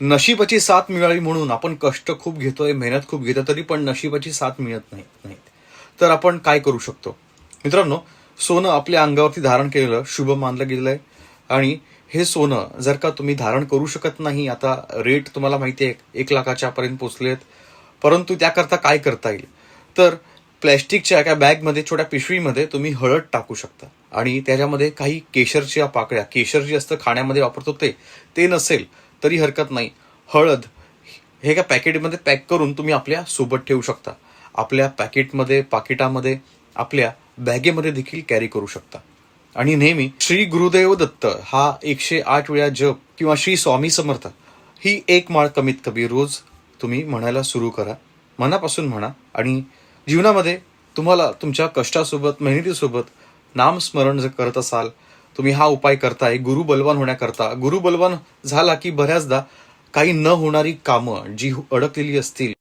नशिबाची साथ मिळावी म्हणून आपण कष्ट खूप घेतोय मेहनत खूप घेतोय तरी पण नशिबाची साथ मिळत नाही नाही तर आपण काय करू शकतो? मित्रांनो सोनं आपल्या अंगावरती धारण केलेलं शुभ मानलं गेलेलं आहे. आणि हे सोनं जर का तुम्ही धारण करू शकत नाही आता रेट तुम्हाला माहिती आहे एक लाखाच्या पर्यंत पोचलेत. परंतु त्याकरता काय करता येईल? तर प्लॅस्टिकच्या एका बॅगमध्ये छोट्या पिशवीमध्ये तुम्ही हळद टाकू शकता. आणि त्याच्यामध्ये काही केशरच्या पाकळ्या केशर जे असतं खाण्यामध्ये वापरतो ते ते नसेल तरी हरकत नाही. हळद हे एका पॅकेटमध्ये पॅक करून तुम्ही आपल्यासोबत ठेवू शकता. आपल्या पॅकेटमध्ये पाकिटामध्ये आपल्या बॅगेमध्ये देखील कॅरी करू शकता. आणि नेहमी श्री गुरुदेव दत्त हा एकशे आठ वेळा जप किंवा श्री स्वामी समर्थ ही एक माळ कमीत कमी रोज तुम्ही म्हणायला सुरू करा. मनापासून म्हणा आणि जीवनामध्ये तुम्हाला तुमच्या कष्टासोबत मेहनतीसोबत नामस्मरण जर करत असाल तुम्ही हा उपाय करताय गुरु बलवान होण्याकरता. गुरु बलवान झाला की बऱ्याचदा काही न होणारी कामं जी अडकलेली असतील